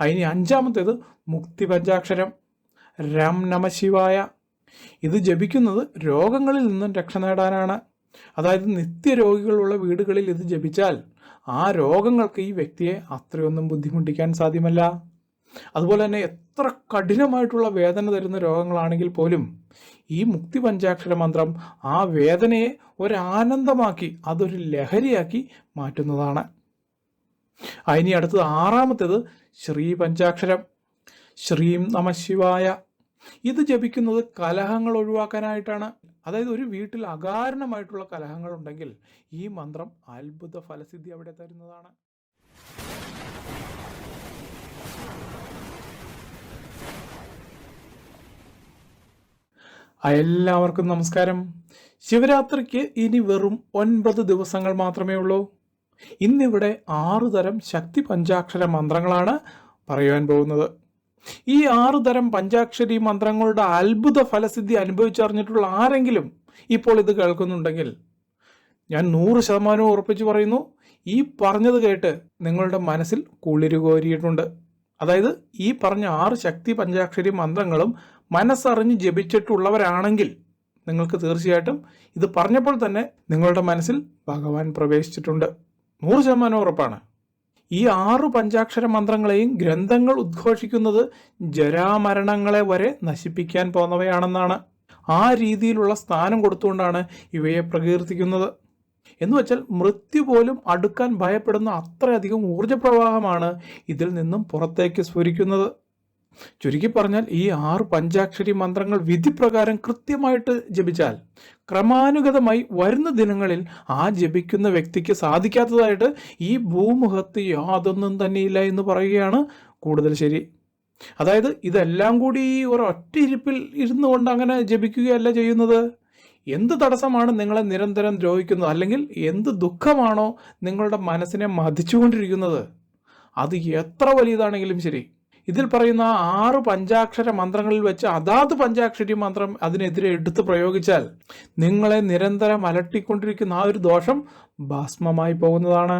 അതിന് അഞ്ചാമത്തേത് മുക്തി പഞ്ചാക്ഷരം രാം നമ ശിവായ. ഇത് ജപിക്കുന്നത് രോഗങ്ങളിൽ നിന്നും രക്ഷ നേടാനാണ്. അതായത് നിത്യരോഗികളുള്ള വീടുകളിൽ ഇത് ജപിച്ചാൽ ആ രോഗങ്ങൾക്ക് ഈ വ്യക്തിയെ അത്രയൊന്നും ബുദ്ധിമുട്ടിക്കാൻ സാധ്യമല്ല. അതുപോലെ തന്നെ എത്ര കഠിനമായിട്ടുള്ള വേദന തരുന്ന രോഗങ്ങളാണെങ്കിൽ പോലും ഈ മുക്തി പഞ്ചാക്ഷര മന്ത്രം ആ വേദനയെ ഒരാനന്ദമാക്കി അതൊരു ലഹരിയാക്കി മാറ്റുന്നതാണ്. അതിനി അടുത്തത് ആറാമത്തേത് ശ്രീ പഞ്ചാക്ഷരം ശ്രീം നമ ശിവായ. ഇത് ജപിക്കുന്നത് കലഹങ്ങൾ ഒഴിവാക്കാനായിട്ടാണ്. അതായത് ഒരു വീട്ടിൽ അകാരണമായിട്ടുള്ള കലഹങ്ങൾ ഉണ്ടെങ്കിൽ ഈ മന്ത്രം അത്ഭുത ഫലസിദ്ധി അവിടെ തരുന്നതാണ്. എല്ലാവർക്കും നമസ്കാരം. ശിവരാത്രിക്ക് ഇനി വെറും ഒൻപത് ദിവസങ്ങൾ മാത്രമേ ഉള്ളൂ. ഇന്നിവിടെ ആറു തരം ശക്തി പഞ്ചാക്ഷര മന്ത്രങ്ങളാണ് പറയുവാൻ പോകുന്നത്. ഈ ആറു തരം പഞ്ചാക്ഷരി മന്ത്രങ്ങളുടെ അത്ഭുത ഫലസിദ്ധി അനുഭവിച്ചറിഞ്ഞിട്ടുള്ള ആരെങ്കിലും ഇപ്പോൾ ഇത് കേൾക്കുന്നുണ്ടെങ്കിൽ ഞാൻ നൂറ് ശതമാനവും ഉറപ്പിച്ച് പറയുന്നു ഈ പറഞ്ഞത് കേട്ട് നിങ്ങളുടെ മനസ്സിൽ കുളിരുകോരിയിട്ടുണ്ട് അതായത് ഈ പറഞ്ഞ ആറ് ശക്തി പഞ്ചാക്ഷരി മന്ത്രങ്ങളും മനസ്സറിഞ്ഞ് ജപിച്ചിട്ടുള്ളവരാണെങ്കിൽ നിങ്ങൾക്ക് തീർച്ചയായിട്ടും ഇത് പറഞ്ഞപ്പോൾ തന്നെ നിങ്ങളുടെ മനസ്സിൽ ഭഗവാൻ പ്രവേശിച്ചിട്ടുണ്ട്. നൂറ് ശതമാനം ഉറപ്പാണ്. ഈ ആറു പഞ്ചാക്ഷര മന്ത്രങ്ങളെയും ഗ്രന്ഥങ്ങൾ ഉദ്ഘോഷിക്കുന്നത് ജരാമരണങ്ങളെ വരെ നശിപ്പിക്കാൻ പോന്നവയാണെന്നാണ്. ആ രീതിയിലുള്ള സ്ഥാനം കൊടുത്തുകൊണ്ടാണ് ഇവയെ പ്രകീർത്തിക്കുന്നത്. എന്ന് വെച്ചാൽ മൃത്യു പോലും അടുക്കാൻ ഭയപ്പെടുന്ന അത്രയധികം ഊർജപ്രവാഹമാണ് ഇതിൽ നിന്നും പുറത്തേക്ക് സ്ഫുരിക്കുന്നത് ചുരുക്കി പറഞ്ഞാൽ ഈ ആറ് പഞ്ചാക്ഷരി മന്ത്രങ്ങൾ വിധിപ്രകാരം കൃത്യമായിട്ട് ജപിച്ചാൽ ക്രമാനുഗതമായി വരുന്ന ദിനങ്ങളിൽ ആ ജപിക്കുന്ന വ്യക്തിക്ക് സാധിക്കാത്തതായിട്ട് ഈ ഭൂമുഖത്ത് യാതൊന്നും തന്നെയില്ല എന്ന് പറയുകയാണ് കൂടുതൽ ശരി. അതായത് ഇതെല്ലാം കൂടി ഈ ഒരൊറ്റ ഇരിപ്പിൽ ഇരുന്നു കൊണ്ട് അങ്ങനെ ജപിക്കുകയല്ല ചെയ്യുന്നത്. എന്ത് തടസ്സമാണ് നിങ്ങളെ നിരന്തരം ദ്രോഹിക്കുന്നത്? അല്ലെങ്കിൽ എന്ത് ദുഃഖമാണോ നിങ്ങളുടെ മനസ്സിനെ മതിച്ചുകൊണ്ടിരിക്കുന്നത് അത് എത്ര വലിയതാണെങ്കിലും ശരി. ഇതിൽ പറയുന്ന ആറ് പഞ്ചാക്ഷര മന്ത്രങ്ങളിൽ വെച്ച് അതാത് പഞ്ചാക്ഷരി മന്ത്രം അതിനെതിരെ എടുത്ത് പ്രയോഗിച്ചാൽ നിങ്ങളെ നിരന്തരം അലട്ടിക്കൊണ്ടിരിക്കുന്ന ആ ഒരു ദോഷം ഭസ്മമായി പോകുന്നതാണ്.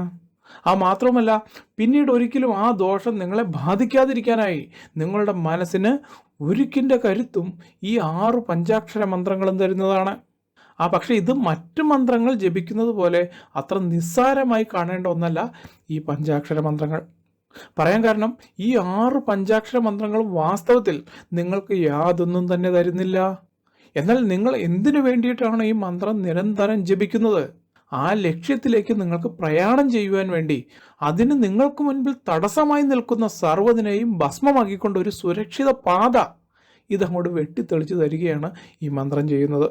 ആ മാത്രമല്ല പിന്നീട് ഒരിക്കലും ആ ദോഷം നിങ്ങളെ ബാധിക്കാതിരിക്കാനായി നിങ്ങളുടെ മനസ്സിന് ഉരുക്കിന്റെ കരുത്തും ഈ ആറു പഞ്ചാക്ഷര മന്ത്രങ്ങളും തരുന്നതാണ്. ആ പക്ഷേ ഇത് മറ്റ് മന്ത്രങ്ങൾ ജപിക്കുന്നത് പോലെ അത്ര നിസ്സാരമായി കാണേണ്ട ഒന്നല്ല ഈ പഞ്ചാക്ഷര മന്ത്രങ്ങൾ. പറയാൻ കാരണം ഈ ആറ് പഞ്ചാക്ഷര മന്ത്രങ്ങളും വാസ്തവത്തിൽ നിങ്ങൾക്ക് യാതൊന്നും തന്നെ തരുന്നില്ല. എന്നാൽ നിങ്ങൾ എന്തിനു വേണ്ടിയിട്ടാണ് ഈ മന്ത്രം നിരന്തരം ജപിക്കുന്നത്? ആ ലക്ഷ്യത്തിലേക്ക് നിങ്ങൾക്ക് പ്രയാണം ചെയ്യുവാൻ വേണ്ടി അതിന് നിങ്ങൾക്ക് മുൻപിൽ തടസ്സമായി നിൽക്കുന്ന സർവതിനെയും ഭസ്മമാക്കിക്കൊണ്ട് ഒരു സുരക്ഷിത പാത ഇതങ്ങോട്ട് വെട്ടിത്തെളിച്ച് തരികയാണ് ഈ മന്ത്രം ചെയ്യുന്നത്.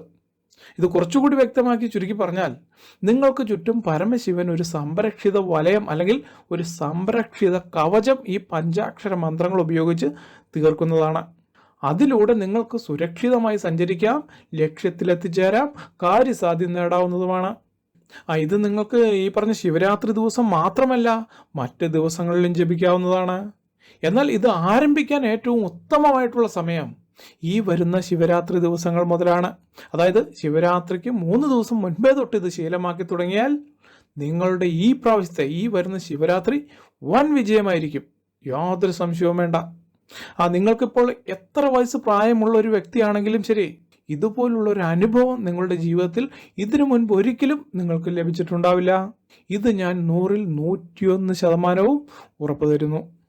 ഇത് കുറച്ചുകൂടി വ്യക്തമാക്കി ചുരുക്കി പറഞ്ഞാൽ നിങ്ങൾക്ക് ചുറ്റും പരമശിവൻ ഒരു സംരക്ഷിത വലയം അല്ലെങ്കിൽ ഒരു സംരക്ഷിത കവചം ഈ പഞ്ചാക്ഷര മന്ത്രങ്ങൾ ഉപയോഗിച്ച് തീർക്കുന്നതാണ്. അതിലൂടെ നിങ്ങൾക്ക് സുരക്ഷിതമായി സഞ്ചരിക്കാം ലക്ഷ്യത്തിലെത്തിച്ചേരാം കാര്യസാധ്യം നേടാവുന്നതുമാണ്. ആ ഇത് നിങ്ങൾക്ക് ഈ പറഞ്ഞ ശിവരാത്രി ദിവസം മാത്രമല്ല മറ്റ് ദിവസങ്ങളിലും ജപിക്കാവുന്നതാണ്. എന്നാൽ ഇത് ആരംഭിക്കാൻ ഏറ്റവും ഉത്തമമായിട്ടുള്ള സമയം ഈ വരുന്ന ശിവരാത്രി ദിവസങ്ങൾ മുതലാണ്. അതായത് ശിവരാത്രിക്ക് മൂന്ന് ദിവസം മുൻപേ തൊട്ട് ഇത് ശീലമാക്കി തുടങ്ങിയാൽ നിങ്ങളുടെ ഈ പ്രാവശ്യത്തെ ഈ വരുന്ന ശിവരാത്രി വൻ വിജയമായിരിക്കും. യാതൊരു സംശയവും വേണ്ട. ആ നിങ്ങൾക്കിപ്പോൾ എത്ര വയസ്സ് പ്രായമുള്ള ഒരു വ്യക്തിയാണെങ്കിലും ശരി ഇതുപോലുള്ള ഒരു അനുഭവം നിങ്ങളുടെ ജീവിതത്തിൽ ഇതിനു മുൻപ് ഒരിക്കലും നിങ്ങൾക്ക് ലഭിച്ചിട്ടുണ്ടാവില്ല. ഇത് ഞാൻ നൂറിൽ നൂറ്റിയൊന്ന് ശതമാനവും ഉറപ്പു തരുന്നു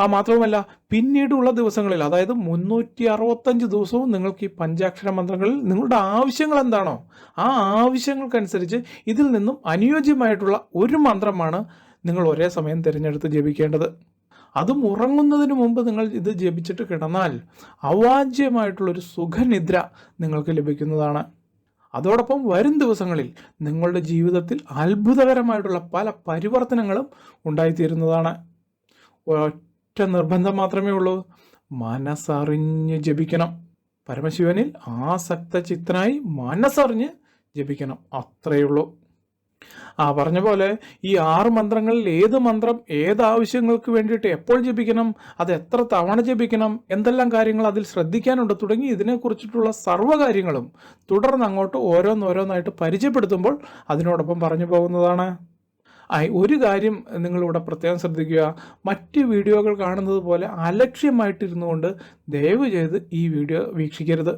ആ മാത്രവുമല്ല പിന്നീടുള്ള ദിവസങ്ങളിൽ അതായത് മുന്നൂറ്റി അറുപത്തഞ്ച് ദിവസവും നിങ്ങൾക്ക് ഈ പഞ്ചാക്ഷര മന്ത്രങ്ങളിൽ നിങ്ങളുടെ ആവശ്യങ്ങൾ എന്താണോ ആ ആവശ്യങ്ങൾക്കനുസരിച്ച് ഇതിൽ നിന്നും അനുയോജ്യമായിട്ടുള്ള ഒരു മന്ത്രമാണ് നിങ്ങൾ ഒരേ സമയം തിരഞ്ഞെടുത്ത് ജപിക്കേണ്ടത്. അതും ഉറങ്ങുന്നതിന് മുമ്പ് നിങ്ങൾ ഇത് ജപിച്ചിട്ട് കിടന്നാൽ അവാജ്യമായിട്ടുള്ളൊരു സുഖനിദ്ര നിങ്ങൾക്ക് ലഭിക്കുന്നതാണ്. അതോടൊപ്പം വരും ദിവസങ്ങളിൽ നിങ്ങളുടെ ജീവിതത്തിൽ അത്ഭുതകരമായിട്ടുള്ള പല പരിവർത്തനങ്ങളും ഉണ്ടായിത്തീരുന്നതാണ്. ഒറ്റ നിർബന്ധം മാത്രമേ ഉള്ളൂ. മനസ്സറിഞ്ഞ് ജപിക്കണം. പരമശിവനിൽ ആസക്ത ചിത്തനായി മനസ്സറിഞ്ഞ് ജപിക്കണം. അത്രയേ ഉള്ളൂ. ആ പറഞ്ഞ പോലെ ഈ ആറ് മന്ത്രങ്ങളിൽ ഏത് മന്ത്രം ഏത് ആവശ്യങ്ങൾക്ക് വേണ്ടിയിട്ട് എപ്പോൾ ജപിക്കണം അത് എത്ര തവണ ജപിക്കണം എന്തെല്ലാം കാര്യങ്ങൾ അതിൽ ശ്രദ്ധിക്കാനുണ്ട് തുടങ്ങി ഇതിനെക്കുറിച്ചിട്ടുള്ള സർവ കാര്യങ്ങളും തുടർന്ന് അങ്ങോട്ട് ഓരോന്നോരോന്നായിട്ട് പരിചയപ്പെടുത്തുമ്പോൾ അതിനോടൊപ്പം പറഞ്ഞു പോകുന്നതാണ്. ഒരു കാര്യം നിങ്ങളിവിടെ പ്രത്യേകം ശ്രദ്ധിക്കുക. മറ്റ് വീഡിയോകൾ കാണുന്നത് പോലെ അലക്ഷ്യമായിട്ടിരുന്നു കൊണ്ട് ദയവ് ചെയ്ത് ഈ വീഡിയോ വീക്ഷിക്കരുത്.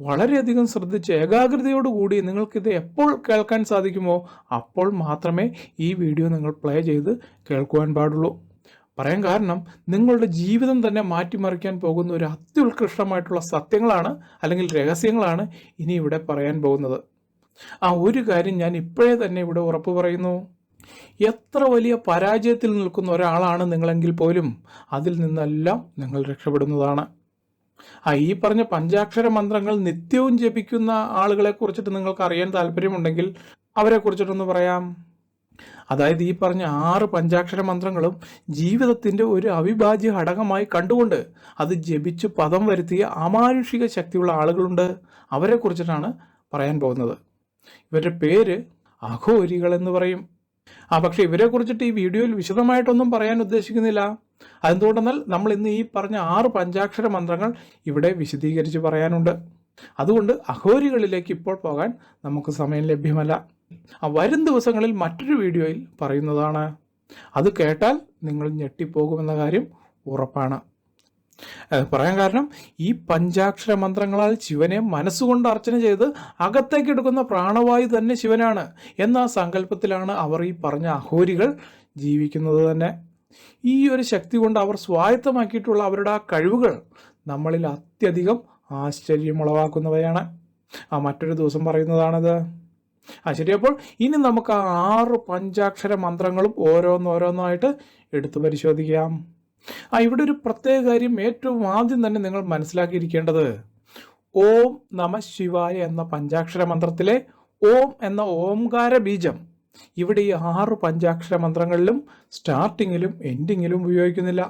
വളരെയധികം ശ്രദ്ധിച്ച് ഏകാഗ്രതയോടുകൂടി നിങ്ങൾക്കിത് എപ്പോൾ കേൾക്കാൻ സാധിക്കുമോ അപ്പോൾ മാത്രമേ ഈ വീഡിയോ നിങ്ങൾ പ്ലേ ചെയ്ത് കേൾക്കുവാൻ പാടുള്ളൂ. പറയാൻ കാരണം നിങ്ങളുടെ ജീവിതം തന്നെ മാറ്റിമറിക്കാൻ പോകുന്ന ഒരു അത്യുത്കൃഷ്ടമായിട്ടുള്ള സത്യങ്ങളാണ് അല്ലെങ്കിൽ രഹസ്യങ്ങളാണ് ഇനി ഇവിടെ പറയാൻ പോകുന്നത്. ആ ഒരു കാര്യം ഞാൻ ഇപ്പോഴേ തന്നെ ഇവിടെ ഉറപ്പു പറയുന്നു. എത്ര വലിയ പരാജയത്തിൽ നിൽക്കുന്ന ഒരാളാണ് നിങ്ങളെങ്കിൽ പോലും അതിൽ നിന്നെല്ലാം നിങ്ങൾ രക്ഷപ്പെടുന്നതാണ്. ആ ഈ പറഞ്ഞ പഞ്ചാക്ഷര മന്ത്രങ്ങൾ നിത്യവും ജപിക്കുന്ന ആളുകളെ കുറിച്ചിട്ട് നിങ്ങൾക്ക് അറിയാൻ താല്പര്യമുണ്ടെങ്കിൽ അവരെ കുറിച്ചിട്ടൊന്ന് പറയാം. അതായത് ഈ പറഞ്ഞ ആറ് പഞ്ചാക്ഷര മന്ത്രങ്ങളും ജീവിതത്തിന്റെ ഒരു അവിഭാജ്യ ഘടകമായി കണ്ടുകൊണ്ട് അത് ജപിച്ച് പദം വരുത്തിയ അമാനുഷിക ശക്തിയുള്ള ആളുകളുണ്ട്. അവരെ കുറിച്ചിട്ടാണ് പറയാൻ പോകുന്നത്. ഇവരുടെ പേര് അഘോരികൾ എന്ന് പറയും. ആ പക്ഷെ ഇവരെ കുറിച്ചിട്ട് ഈ വീഡിയോയിൽ വിശദമായിട്ടൊന്നും പറയാൻ ഉദ്ദേശിക്കുന്നില്ല. അതെന്തുകൊണ്ടെന്നാൽ നമ്മൾ ഇന്ന് ഈ പറഞ്ഞ ആറ് പഞ്ചാക്ഷര മന്ത്രങ്ങൾ ഇവിടെ വിശദീകരിച്ച് പറയാനുണ്ട്. അതുകൊണ്ട് അഹോരികളിലേക്ക് ഇപ്പോൾ പോകാൻ നമുക്ക് സമയം ലഭ്യമല്ല. വരും ദിവസങ്ങളിൽ മറ്റൊരു വീഡിയോയിൽ പറയുന്നതാണ്. അത് കേട്ടാൽ നിങ്ങൾ ഞെട്ടിപ്പോകുമെന്ന കാര്യം ഉറപ്പാണ്. പറയാൻ കാരണം ഈ പഞ്ചാക്ഷര മന്ത്രങ്ങളാൽ ശിവനെ മനസ്സുകൊണ്ട് അർച്ചന ചെയ്ത് അകത്തേക്ക് എടുക്കുന്ന പ്രാണവായു തന്നെ ശിവനാണ് എന്ന സങ്കല്പത്തിലാണ് അവർ ഈ പറഞ്ഞ അഹോരികൾ ജീവിക്കുന്നത് തന്നെ. ഈ ഒരു ശക്തി കൊണ്ട് അവർ സ്വായത്തമാക്കിയിട്ടുള്ള അവരുടെ ആ കഴിവുകൾ നമ്മളിൽ അത്യധികം ആശ്ചര്യമുളവാക്കുന്നവയാണ്. ആ മറ്റൊരു ദിവസം പറയുന്നതാണത്. ആ ശരി അപ്പോൾ ഇനി നമുക്ക് ആ ആറ് പഞ്ചാക്ഷര മന്ത്രങ്ങളും ഓരോന്നോരോന്നായിട്ട് എടുത്തു പരിശോധിക്കാം. ആ ഇവിടെ ഒരു പ്രത്യേക കാര്യം ഏറ്റവും ആദ്യം തന്നെ നിങ്ങൾ മനസ്സിലാക്കിയിരിക്കേണ്ടത്. ഓം നമ ശിവായ എന്ന പഞ്ചാക്ഷര മന്ത്രത്തിലെ ഓം എന്ന ഓംകാര ബീജം ഇവിടെ ഈ ആറ് പഞ്ചാക്ഷര മന്ത്രങ്ങളിലും സ്റ്റാർട്ടിങ്ങിലും എൻഡിങ്ങിലും ഉപയോഗിക്കുന്നില്ല.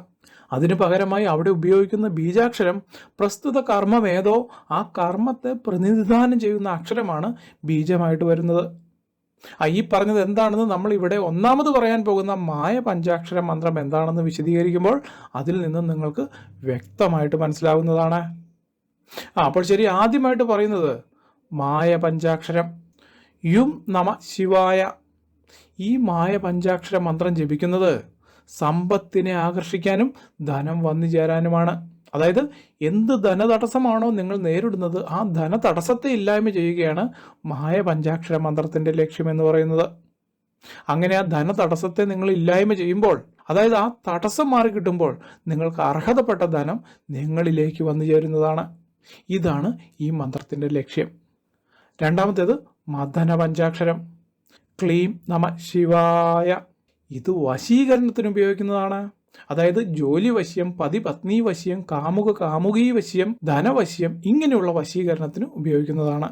അതിനു പകരമായി അവിടെ ഉപയോഗിക്കുന്ന ബീജാക്ഷരം പ്രസ്തുത കർമ്മമേതോ ആ കർമ്മത്തെ പ്രതിനിധാനം ചെയ്യുന്ന അക്ഷരമാണ് ബീജമായിട്ട് വരുന്നത്. ആ ഈ പറഞ്ഞത് എന്താണെന്ന് നമ്മൾ ഇവിടെ ഒന്നാമത് പറയാൻ പോകുന്ന മായ പഞ്ചാക്ഷര മന്ത്രം എന്താണെന്ന് വിശദീകരിക്കുമ്പോൾ അതിൽ നിന്ന് നിങ്ങൾക്ക് വ്യക്തമായിട്ട് മനസ്സിലാവുന്നതാണ്. ആ അപ്പോൾ ശരി ആദ്യമായിട്ട് പറയുന്നത് മായ പഞ്ചാക്ഷരം. യും നമ ശിവായ. ഈ മായ പഞ്ചാക്ഷര മന്ത്രം ജപിക്കുന്നത് സമ്പത്തിനെ ആകർഷിക്കാനും ധനം വന്നു ചേരാനുമാണ് അതായത് എന്ത് ധനതടസ്സമാണോ നിങ്ങൾ നേരിടുന്നത് ആ ധന ധനതടസ്സത്തെ ഇല്ലായ്മ ചെയ്യുകയാണ് മായ പഞ്ചാക്ഷര മന്ത്രത്തിന്റെ ലക്ഷ്യം എന്ന് പറയുന്നത്. അങ്ങനെ ആ ധന ധനതടസ്സത്തെ നിങ്ങൾ ഇല്ലായ്മ ചെയ്യുമ്പോൾ അതായത് ആ തടസ്സം മാറി കിട്ടുമ്പോൾ നിങ്ങൾക്ക് അർഹതപ്പെട്ട ധനം നിങ്ങളിലേക്ക് വന്നു ചേരുന്നതാണ്. ഇതാണ് ഈ മന്ത്രത്തിന്റെ ലക്ഷ്യം. രണ്ടാമത്തേത് മദന പഞ്ചാക്ഷരം ക്ലീം നമ ശിവായ. ഇത് വശീകരണത്തിന് ഉപയോഗിക്കുന്നതാണ്. അതായത് ജോലി വശ്യം പതി പത്നി വശ്യം കാമുക കാമുകി വശ്യം ധനവശ്യം ഇങ്ങനെയുള്ള വശീകരണത്തിന് ഉപയോഗിക്കുന്നതാണ്.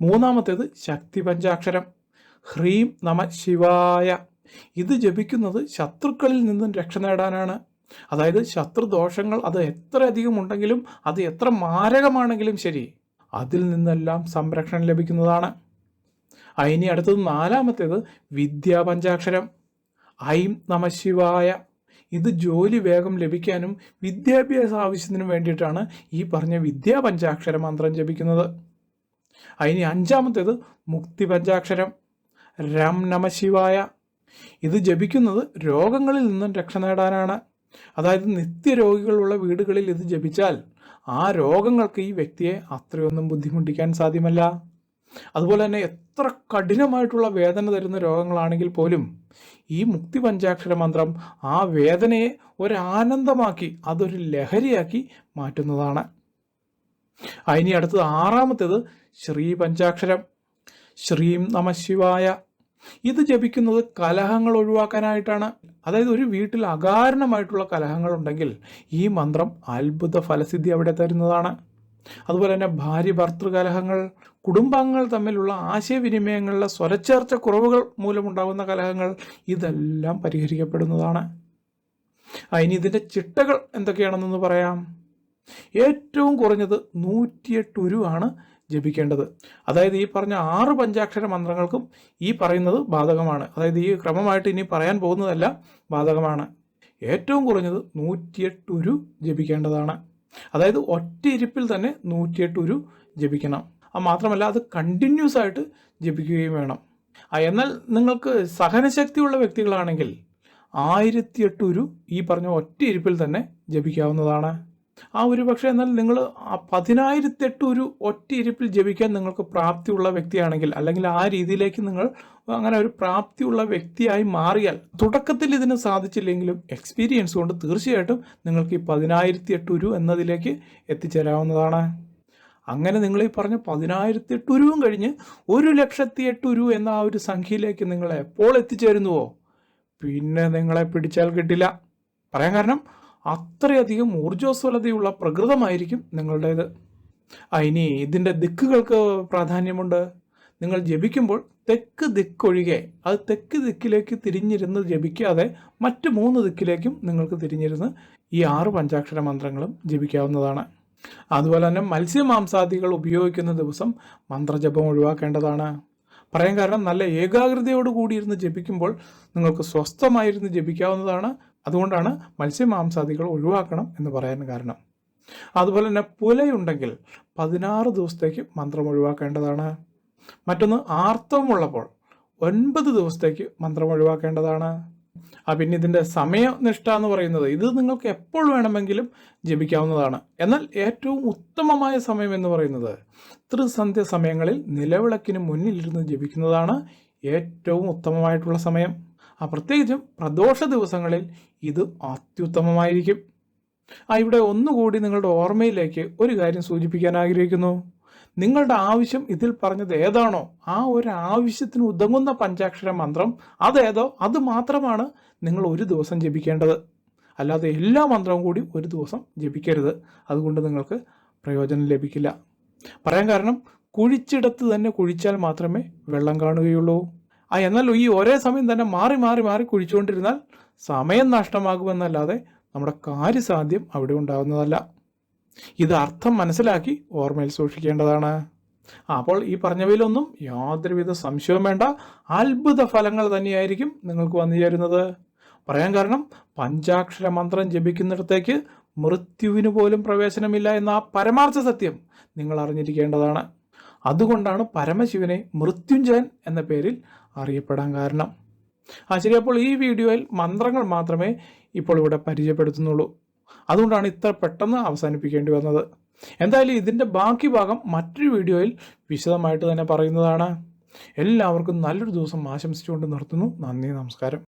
മൂന്നാമത്തേത് ശക്തി പഞ്ചാക്ഷരം. ഹ്രീം നമ ശിവായ. ഇത് ജപിക്കുന്നത് ശത്രുക്കളിൽ നിന്നും രക്ഷ നേടാനാണ്. അതായത് ശത്രുദോഷങ്ങൾ അത് എത്ര അധികം ഉണ്ടെങ്കിലും അത് എത്ര മാരകമാണെങ്കിലും ശരി അതിൽ നിന്നെല്ലാം സംരക്ഷണം ലഭിക്കുന്നതാണ്. അതിനി അടുത്തത് നാലാമത്തേത് വിദ്യാപഞ്ചാക്ഷരം. ഐം നമശിവായ ഇത് ജോലി വേഗം ലഭിക്കാനും വിദ്യാഭ്യാസ ആവശ്യത്തിനും വേണ്ടിയിട്ടാണ് ഈ പറഞ്ഞ വിദ്യാ പഞ്ചാക്ഷര മന്ത്രം ജപിക്കുന്നത്. അതിന് അഞ്ചാമത്തേത് മുക്തി പഞ്ചാക്ഷരം. രം നമശിവായ ഇത് ജപിക്കുന്നത് രോഗങ്ങളിൽ നിന്നും രക്ഷ നേടാനാണ്. അതായത് നിത്യരോഗികളുള്ള വീടുകളിൽ ഇത് ജപിച്ചാൽ ആ രോഗങ്ങൾക്ക് ഈ വ്യക്തിയെ അത്രയൊന്നും ബുദ്ധിമുട്ടിക്കാൻ സാധ്യമല്ല. അതുപോലെ തന്നെ എത്ര കഠിനമായിട്ടുള്ള വേദന തരുന്ന രോഗങ്ങളാണെങ്കിൽ പോലും ഈ മുക്തി പഞ്ചാക്ഷര മന്ത്രം ആ വേദനയെ ഒരാനന്ദമാക്കി അതൊരു ലഹരിയാക്കി മാറ്റുന്നതാണ്. അതിനി അടുത്തത് ആറാമത്തേത് ശ്രീ പഞ്ചാക്ഷരം ശ്രീം നമ ശിവായ. ഇത് ജപിക്കുന്നത് കലഹങ്ങൾ ഒഴിവാക്കാനായിട്ടാണ്. അതായത് ഒരു വീട്ടിൽ അകാരണമായിട്ടുള്ള കലഹങ്ങൾ ഉണ്ടെങ്കിൽ ഈ മന്ത്രം അത്ഭുത ഫലസിദ്ധി അവിടെ തരുന്നതാണ്. അതുപോലെ തന്നെ ഭാര്യ ഭർത്തൃ കലഹങ്ങൾ കുടുംബാംഗങ്ങൾ തമ്മിലുള്ള ആശയവിനിമയങ്ങളിലെ സ്വരച്ചേർച്ച കുറവുകൾ മൂലമുണ്ടാകുന്ന കലഹങ്ങൾ ഇതെല്ലാം പരിഹരിക്കപ്പെടുന്നതാണ്. അതിന് ഇതിന്റെ ചിട്ടകൾ എന്തൊക്കെയാണെന്നൊന്ന് പറയാം. ഏറ്റവും കുറഞ്ഞത് നൂറ്റിയെട്ട് ഉരുവാണ് ജപിക്കേണ്ടത്. അതായത് ഈ പറഞ്ഞ ആറ് പഞ്ചാക്ഷര മന്ത്രങ്ങൾക്കും ഈ പറയുന്നത് ബാധകമാണ്. അതായത് ഈ ക്രമമായിട്ട് ഇനി പറയാൻ പോകുന്നതല്ല ബാധകമാണ്. ഏറ്റവും കുറഞ്ഞത് നൂറ്റിയെട്ട് ഉരു ജപിക്കേണ്ടതാണ്. അതായത് ഒറ്റയിരിപ്പിൽ തന്നെ നൂറ്റിയെട്ട് ഉരു ജപിക്കണം. മാത്രമല്ല അത് കണ്ടിന്യൂസ് ആയിട്ട് ജപിക്കുകയും വേണം. എന്നാൽ നിങ്ങൾക്ക് സഹനശക്തിയുള്ള വ്യക്തികളാണെങ്കിൽ ആയിരത്തി എട്ട് ഉരു ഈ പറഞ്ഞ ഒറ്റ ഇരിപ്പിൽ തന്നെ ജപിക്കാവുന്നതാണ്. ആ ഒരു പക്ഷേ എന്നാൽ നിങ്ങൾ ആ പതിനായിരത്തി എട്ട് ഒരു ഒറ്റ ഇരിപ്പിൽ ജപിക്കാൻ നിങ്ങൾക്ക് പ്രാപ്തിയുള്ള വ്യക്തിയാണെങ്കിൽ അല്ലെങ്കിൽ ആ രീതിയിലേക്ക് നിങ്ങൾ അങ്ങനെ ഒരു പ്രാപ്തിയുള്ള വ്യക്തിയായി മാറിയാൽ തുടക്കത്തിൽ ഇതിന് സാധിച്ചില്ലെങ്കിലും എക്സ്പീരിയൻസ് കൊണ്ട് തീർച്ചയായിട്ടും നിങ്ങൾക്ക് ഈ പതിനായിരത്തി എട്ട് ഉരു എന്നതിലേക്ക് എത്തിച്ചേരാവുന്നതാണ്. അങ്ങനെ നിങ്ങൾ ഈ പറഞ്ഞ പതിനായിരത്തി എട്ട് ഉരുവും കഴിഞ്ഞ് ഒരു ലക്ഷത്തി എട്ട് ഉരു എന്ന ആ ഒരു സംഖ്യയിലേക്ക് നിങ്ങൾ എപ്പോൾ എത്തിച്ചേരുന്നുവോ? പിന്നെ നിങ്ങളെ പിടിച്ചാൽ കിട്ടില്ല. പറയാൻ കാരണം അത്രയധികം ഊർജസ്വലതയുള്ള പ്രകൃതമായിരിക്കും നിങ്ങളുടേത്. ആ ഇനി ഇതിന്റെ ദിക്കുകൾക്ക് പ്രാധാന്യമുണ്ട്. നിങ്ങൾ ജപിക്കുമ്പോൾ തെക്ക് ദിക്കൊഴികെ അത് തെക്ക് ദിക്കിലേക്ക് തിരിഞ്ഞിരുന്ന് ജപിക്കാതെ മറ്റ് മൂന്ന് ദിക്കിലേക്കും നിങ്ങൾക്ക് തിരിഞ്ഞിരുന്ന് ഈ ആറ് പഞ്ചാക്ഷര മന്ത്രങ്ങളും ജപിക്കാവുന്നതാണ്. അതുപോലെ തന്നെ മത്സ്യമാംസാദികൾ ഉപയോഗിക്കുന്ന ദിവസം മന്ത്രജപം ഒഴിവാക്കേണ്ടതാണ്. പറയാൻ കാരണം നല്ല ഏകാഗ്രതയോട് കൂടിയിരുന്ന് ജപിക്കുമ്പോൾ നിങ്ങൾക്ക് സ്വസ്ഥമായിരുന്ന് ജപിക്കാവുന്നതാണ്. അതുകൊണ്ടാണ് മത്സ്യമാംസാദികൾ ഒഴിവാക്കണം എന്ന് പറയാൻ കാരണം. അതുപോലെ തന്നെ പുലയുണ്ടെങ്കിൽ പതിനാറ് ദിവസത്തേക്ക് മന്ത്രം ഒഴിവാക്കേണ്ടതാണ്. മറ്റൊന്ന് ആർത്തവമുള്ളപ്പോൾ ഒൻപത് ദിവസത്തേക്ക് മന്ത്രം ഒഴിവാക്കേണ്ടതാണ്. ആ പിന്നെ ഇതിന്റെ സമയനിഷ്ഠ എന്ന് പറയുന്നത് ഇത് നിങ്ങൾക്ക് എപ്പോൾ വേണമെങ്കിലും ജപിക്കാവുന്നതാണ്. എന്നാൽ ഏറ്റവും ഉത്തമമായ സമയം എന്ന് പറയുന്നത് ത്രിസന്ധ്യ സമയങ്ങളിൽ നിലവിളക്കിന് മുന്നിലിരുന്ന് ജപിക്കുന്നതാണ് ഏറ്റവും ഉത്തമമായിട്ടുള്ള സമയം. ആ പ്രത്യേകിച്ചും പ്രദോഷ ദിവസങ്ങളിൽ ഇത് അത്യുത്തമമായിരിക്കും. ആ ഇവിടെ ഒന്നുകൂടി നിങ്ങളുടെ ഓർമ്മയിലേക്ക് ഒരു കാര്യം സൂചിപ്പിക്കാൻ ആഗ്രഹിക്കുന്നു. നിങ്ങളുടെ ആവശ്യം ഇതിൽ പറഞ്ഞത് ഏതാണോ ആ ഒരു ആവശ്യത്തിന് ഉതകുന്ന പഞ്ചാക്ഷര മന്ത്രം അതേതോ അത് മാത്രമാണ് നിങ്ങൾ ഒരു ദിവസം ജപിക്കേണ്ടത്. അല്ലാതെ എല്ലാ മന്ത്രവും കൂടി ഒരു ദിവസം ജപിക്കരുത്. അതുകൊണ്ട് നിങ്ങൾക്ക് പ്രയോജനം ലഭിക്കില്ല. പറയാൻ കാരണം കുഴിച്ചിടത്ത് തന്നെ കുഴിച്ചാൽ മാത്രമേ വെള്ളം കാണുകയുള്ളൂ. ആ എന്നാൽ ഈ ഒരേ സമയം തന്നെ മാറി മാറി മാറി കുഴിച്ചുകൊണ്ടിരുന്നാൽ സമയം നഷ്ടമാകുമെന്നല്ലാതെ നമ്മുടെ കാര്യസാധ്യം അവിടെ ഉണ്ടാകുന്നതല്ല ഇത് അർത്ഥം മനസ്സിലാക്കി ഓർമ്മയിൽ സൂക്ഷിക്കേണ്ടതാണ്. അപ്പോൾ ഈ പറഞ്ഞവയിലൊന്നും യാതൊരുവിധ സംശയവും വേണ്ട. അത്ഭുത ഫലങ്ങൾ തന്നെയായിരിക്കും നിങ്ങൾക്ക് വന്നു ചേരുന്നത്. പറയാൻ കാരണം പഞ്ചാക്ഷര മന്ത്രം ജപിക്കുന്നിടത്തേക്ക് മൃത്യുവിന് പോലും പ്രവേശനമില്ല എന്ന ആ പരമാർത്ഥ സത്യം നിങ്ങൾ അറിഞ്ഞിരിക്കേണ്ടതാണ്. അതുകൊണ്ടാണ് പരമശിവനെ മൃത്യുഞ്ജയൻ എന്ന പേരിൽ അറിയപ്പെടാൻ കാരണം. ആ ശരി അപ്പോൾ ഈ വീഡിയോയിൽ മന്ത്രങ്ങൾ മാത്രമേ ഇപ്പോൾ ഇവിടെ പരിചയപ്പെടുത്തുന്നുള്ളൂ. അതുകൊണ്ടാണ് ഇത്ര പെട്ടെന്ന് അവസാനിപ്പിക്കേണ്ടി വന്നത്. എന്തായാലും ഇതിന്റെ ബാക്കി ഭാഗം മറ്റൊരു വീഡിയോയിൽ വിശദമായിട്ട് തന്നെ പറയുന്നതാണ്. എല്ലാവർക്കും നല്ലൊരു ദിവസം ആശംസിച്ചുകൊണ്ട് നിർത്തുന്നു. നന്ദി നമസ്കാരം.